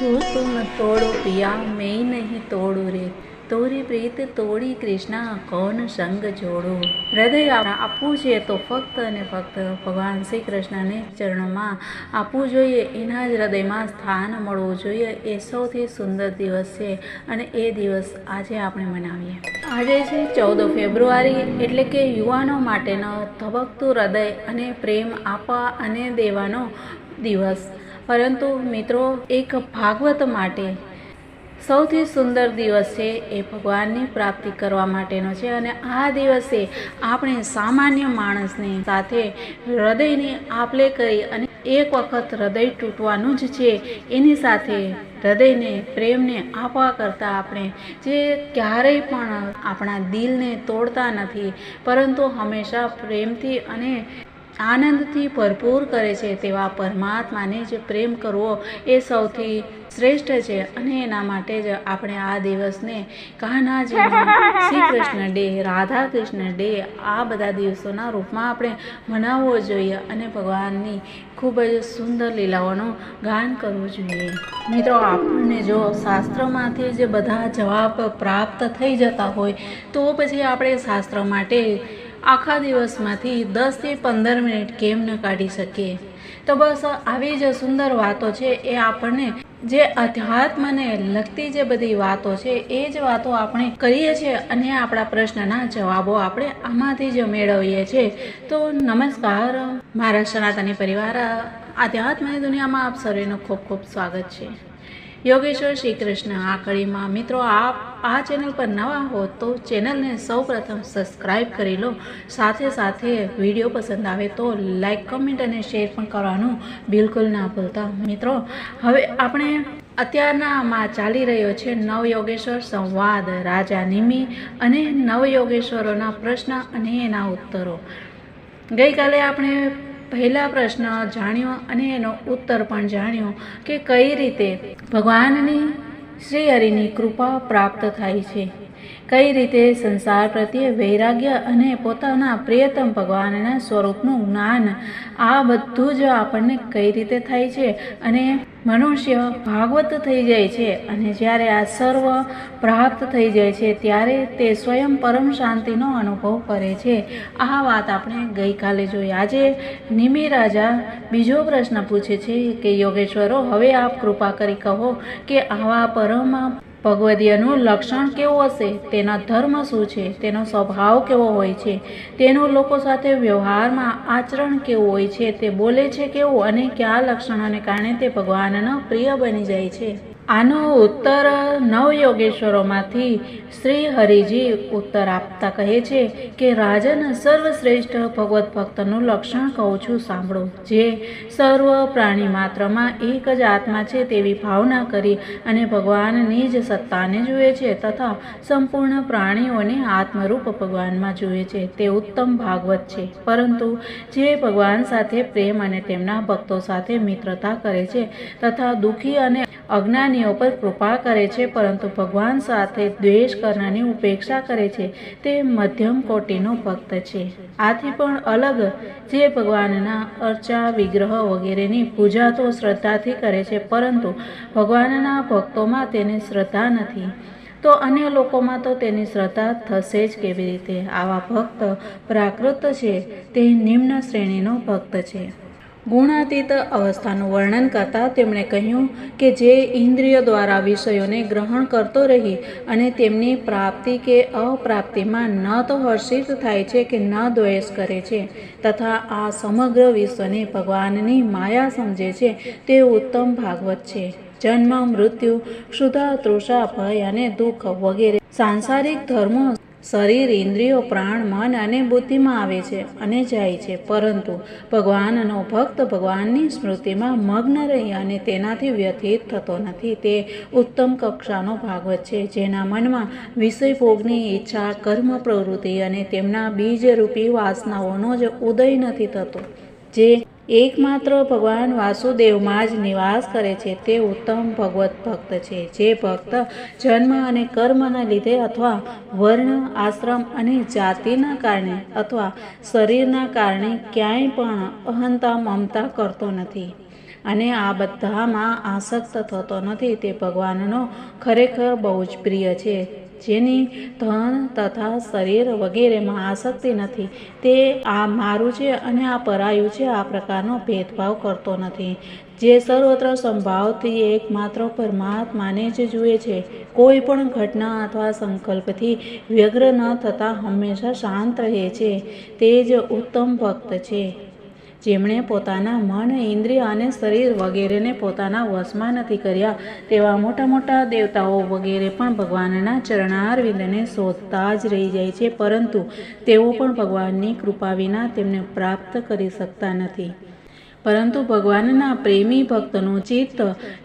જો તું તોડો પિયા, મેં નહીં તોડું રે. તોરી પ્રીત તોડી કૃષ્ણ, કોણ સંગ જોડો? હૃદય આપવું છે તો ફક્ત અને ફક્ત ભગવાન શ્રી કૃષ્ણને ચરણોમાં આપવું જોઈએ. એના જ હૃદયમાં સ્થાન મળવું જોઈએ. એ સૌથી સુંદર દિવસ છે અને એ દિવસ આજે આપણે મનાવીએ. આજે છે ચૌદ ફેબ્રુઆરી એટલે કે યુવાનો માટેનો ધબકતું હૃદય અને પ્રેમ આપવા અને દેવાનો દિવસ. પરંતુ મિત્રો, એક ભાગવત માટે સૌથી સુંદર દિવસ છે એ ભગવાનની પ્રાપ્તિ કરવા માટેનો છે અને આ દિવસે આપણે સામાન્ય માણસની સાથે હૃદયની આપલે કરી અને એક વખત હૃદય તૂટવાનું જ છે. એની સાથે હૃદયને, પ્રેમને આપવા કરતાં આપણે જે ક્યારેય પણ આપણા દિલને તોડતા નથી, પરંતુ હંમેશા પ્રેમથી અને આનંદથી ભરપૂર કરે છે તેવા પરમાત્માને જ પ્રેમ કરવો એ સૌથી શ્રેષ્ઠ છે અને એના માટે જ આપણે આ દિવસને કાન્હાજીનો શ્રી કૃષ્ણ ડે રાધા કૃષ્ણ ડે આ બધા દિવસોના રૂપમાં આપણે મનાવવો જોઈએ અને ભગવાનની ખૂબ જ સુંદર લીલાઓનું ગાન કરવું જોઈએ. મિત્રો, આપણને જો શાસ્ત્રમાંથી જ બધા જવાબ પ્રાપ્ત થઈ જતા હોય તો પછી આપણે શાસ્ત્ર માટે આખા દિવસમાંથી દસથી પંદર મિનિટ કેમ ન કાઢી શકીએ? તો બસ આવી જે સુંદર વાતો છે એ આપણને જે અધ્યાત્મને લગતી જે બધી વાતો છે, એ જ વાતો આપણે કરીએ છીએ અને આપણા પ્રશ્નના જવાબો આપણે આમાંથી જ મેળવીએ છીએ. તો નમસ્કાર, મારા સનાતની પરિવાર આધ્યાત્મની દુનિયામાં આપ સર્વેનું ખૂબ ખૂબ સ્વાગત છે. યોગેશ્વર શ્રી કૃષ્ણ આ કડીમાં મિત્રો આપ આ ચેનલ પર નવા હો તો ચેનલને સૌ પ્રથમ સબસ્ક્રાઈબ કરી લો. સાથે સાથે વીડિયો પસંદ આવે તો લાઈક કમેન્ટ અને શેર પણ કરવાનું બિલકુલ ના ભૂલતા. મિત્રો, હવે આપણે અત્યારનામાં ચાલી રહ્યો છે નવયોગેશ્વર સંવાદ રાજા નિમિ અને નવયોગેશ્વરોના પ્રશ્ન અને એના ઉત્તરો. ગઈકાલે આપણે પહેલા પ્રશ્ન જાણ્યો અને એનો ઉત્તર પણ જાણ્યો કે કઈ રીતે ભગવાનની શ્રી હરિની કૃપા પ્રાપ્ત થાય છે. કઈ રીતે સંસાર પ્રત્યે વૈરાગ્ય અને પોતાના પ્રિયતમ ભગવાનના સ્વરૂપનું જ્ઞાન, આ બધું જ આપણને કઈ રીતે થાય છે અને મનુષ્ય ભાગવત થઈ જાય છે અને જ્યારે આ સર્વ પ્રાપ્ત થઈ જાય છે ત્યારે તે સ્વયં પરમ શાંતિનો અનુભવ કરે છે. આ વાત આપણે ગઈકાલે જોઈ. આજે નિમિ રાજા બીજો પ્રશ્ન પૂછે છે કે, યોગેશ્વરો, હવે આપ કૃપા કરી કહો કે આવા પરમ ભગવદીયનું લક્ષણ કેવું હશે? તેના ધર્મ શું છે? તેનો સ્વભાવ કેવો હોય છે? તેનો લોકો સાથે વ્યવહારમાં આચરણ કેવું હોય છે? તે બોલે છે કેવું અને કયા લક્ષણોને કારણે તે ભગવાનનો પ્રિય બની જાય છે? આનો ઉત્તર નવયોગેશ્વરોમાંથી શ્રી હરિજી ઉત્તર આપતા કહે છે કે, રાજન સર્વશ્રેષ્ઠ ભગવત ભક્તનું લક્ષણ કહું છું, સાંભળો. જે સર્વ પ્રાણી માત્રમાં એક જ આત્મા છે તેવી ભાવના કરી અને ભગવાનની જ સત્તાને જુએ છે તથા સંપૂર્ણ પ્રાણીઓને આત્મરૂપ ભગવાનમાં જુએ છે. તે ઉત્તમ ભાગવત છે. પરંતુ જે ભગવાન સાથે પ્રેમ અને તેમના ભક્તો સાથે મિત્રતા કરે છે તથા દુઃખી અને અજ્ઞાનીઓ પર કૃપા કરે છે, પરંતુ ભગવાન સાથે દ્વેષ કરનારની ઉપેક્ષા કરે છે. તે મધ્યમ કોટીનો ભક્ત છે. આથી પણ અલગ જે ભગવાનના અર્ચા, વિગ્રહ વગેરેની પૂજા તો શ્રદ્ધાથી કરે છે, પરંતુ ભગવાનના ભક્તોમાં તેને શ્રદ્ધા નથી. તો અન્ય લોકોમાં તો તેની શ્રદ્ધા થશે જ કેવી રીતે? આવા ભક્ત પ્રાકૃત છે. તે નિમ્ન શ્રેણીનો ભક્ત છે. ગુણાતીત અવસ્થાનું વર્ણન કરતાં તેમણે કહ્યું કે જે ઇન્દ્રિયો દ્વારા વિષયોને ગ્રહણ કરતો રહી અને તેમની પ્રાપ્તિ કે અપ્રાપ્તિમાં ન તો હર્ષિત થાય છે કે ન દ્વેષ કરે છે તથા આ સમગ્ર વિશ્વને ભગવાનની માયા સમજે છે તે ઉત્તમ ભાગવત છે. જન્મ, મૃત્યુ, ક્ષુધા, તૃષા, ભય અને દુઃખ વગેરે સાંસારિક ધર્મો શરીર ઇન્દ્રિયો પ્રાણ, મન અને બુદ્ધિમાં આવે છે અને જાય છે. પરંતુ ભગવાનનો ભક્ત ભગવાનની સ્મૃતિમાં મગ્ન રહી અને તેનાથી વ્યથિત થતો નથી. તે ઉત્તમ કક્ષાનો ભાગવત છે, જેના મનમાં વિષય ભોગની ઈચ્છા, કર્મ, પ્રવૃત્તિ અને તેમના બીજરૂપી વાસનાઓનો જ ઉદય નથી થતો. જે એકમાત્ર ભગવાન વાસુદેવમાં જ નિવાસ કરે છે તે ઉત્તમ ભગવત ભક્ત છે. જે ભક્ત જન્મ અને કર્મના લીધે અથવા વર્ણ, આશ્રમ અને જાતિના કારણે અથવા શરીરના કારણે ક્યાંય પણ અહંતા, મમતા કરતો નથી અને આ બધામાં આસક્ત થતો નથી. તે ભગવાનનો ખરેખર બહુ જ પ્રિય છે. જેની ધન તથા શરીર વગેરેમાં આસક્તિ નથી. તે આ મારું છે અને આ પરાયું છે. આ પ્રકારનો ભેદભાવ કરતો નથી. જે સર્વત્ર સંભાવથી એકમાત્ર પરમાત્માને જ જુએ છે. કોઈ પણ ઘટના અથવા સંકલ્પથી વ્યગ્ર ન થતાં હંમેશા શાંત રહે છે. તે જ ઉત્તમ ભક્ત છે. જેમણે પોતાના મન, ઇન્દ્રિય અને શરીર વગેરેને પોતાના વશમાં નથી કર્યા, તેવા મોટા મોટા દેવતાઓ વગેરે પણ ભગવાનના ચરણારવિંદને શોધતા જ રહી જાય છે, પરંતુ તેઓ પણ ભગવાનની કૃપા વિના તેમને પ્રાપ્ત કરી શકતા નથી. પરંતુ ભગવાનના પ્રેમી ભક્તનું ચિત્ત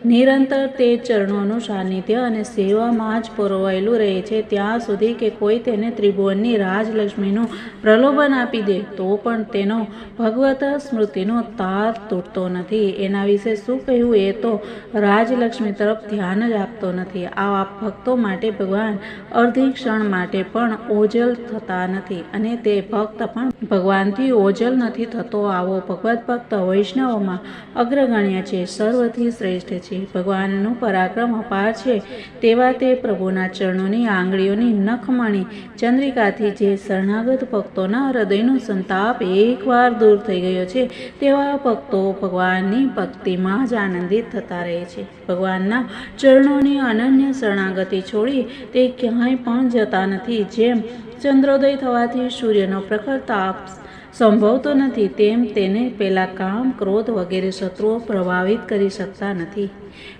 નિરંતર તે ચરણોનું સાનિધ્ય અને સેવામાં જ પરોવાયેલું રહે છે. ત્યાં સુધી કે કોઈ તેને ત્રિભુવનની રાજલક્ષ્મીનું પ્રલોભન આપી દે, તો પણ તેનો ભગવત સ્મૃતિનો તાર તૂટતો નથી. એના વિશે શું કહેવું એ તો રાજલક્ષ્મી તરફ ધ્યાન જ આપતો નથી. આવા ભક્તો માટે ભગવાન અર્ધી ક્ષણ માટે પણ ઓજલ થતા નથી અને તે ભક્ત પણ ભગવાનથી ઓજલ નથી થતો. આવો ભગવત ભક્ત વૈષ્ણવ વૈષ્ણવોમાં અગ્રગણ્ય છે, સર્વથી શ્રેષ્ઠ છે. ભગવાનનું પરાક્રમ અપાર છે, તેવા તે પ્રભુના ચરણોની આંગળીઓની નખમણી ચંદ્રિકાથી જે શરણાગત ભક્તોના હૃદયનો સંતાપ એકવાર દૂર થઈ ગયો છે, તેવા ભક્તો ભગવાનની ભક્તિમાં જ આનંદિત થતા રહે છે. ભગવાનના ચરણોની અનન્ય શરણાગતિ છોડી તે ક્યાંય પણ જતા નથી. જેમ ચંદ્રોદય થવાથી સૂર્યનો પ્રખર તાપ સંભવતો નથી તેમ તેને પેલા કામ ક્રોધ વગેરે શત્રુઓ પ્રભાવિત કરી શકતા નથી.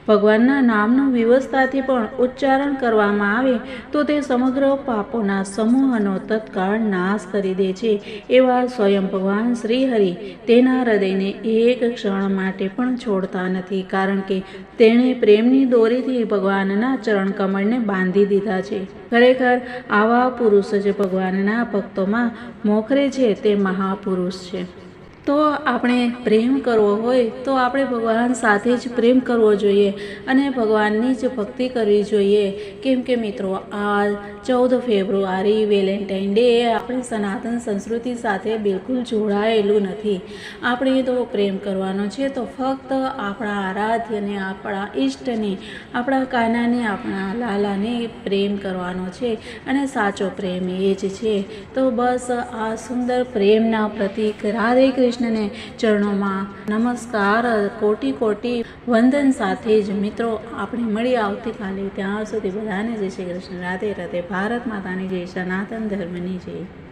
ભગવાનના નામનું વ્યવસ્થાથી પણ ઉચ્ચારણ કરવામાં આવે તો તે સમગ્ર પાપોના સમૂહનો તત્કાળ નાશ કરી દે છે એવા સ્વયં ભગવાન શ્રીહરિ તેના હૃદયને એક ક્ષણ માટે પણ છોડતા નથી કારણ કે તેણે પ્રેમની દોરીથી ભગવાનના ચરણ કમળને બાંધી દીધા છે. ખરેખર આવા પુરુષ જ ભગવાનના ભક્તોમાં મોખરે છે તે મહાપુરુષ છે. તો આપણે પ્રેમ કરવો હોય તો આપણે ભગવાન સાથે જ પ્રેમ કરવો જોઈએ અને ભગવાનની જ ભક્તિ કરવી જોઈએ. કેમ કે મિત્રો, આ ચૌદ ફેબ્રુઆરી, વેલેન્ટાઇન ડે આપણી સનાતન સંસ્કૃતિ સાથે બિલકુલ જોડાયેલું નથી. આપણે તો પ્રેમ કરવાનો છે તો ફક્ત આપણા આરાધ્યને, આપણા ઈષ્ટને, આપણા કાનાને, આપણા લાલાને પ્રેમ કરવાનો છે અને સાચો પ્રેમ એ જ છે. તો બસ આ સુંદર પ્રેમના પ્રતીક રાધે કૃષ્ણને ચરણોમાં નમસ્કાર. કોટી કોટી વંદન સાથે જ મિત્રો, આપણે મળી આવતીકાલે ત્યાં સુધી બધાને જય શ્રી કૃષ્ણ. રાધે રાધે. ભારત માતાની જય. સનાતન ધર્મની જય.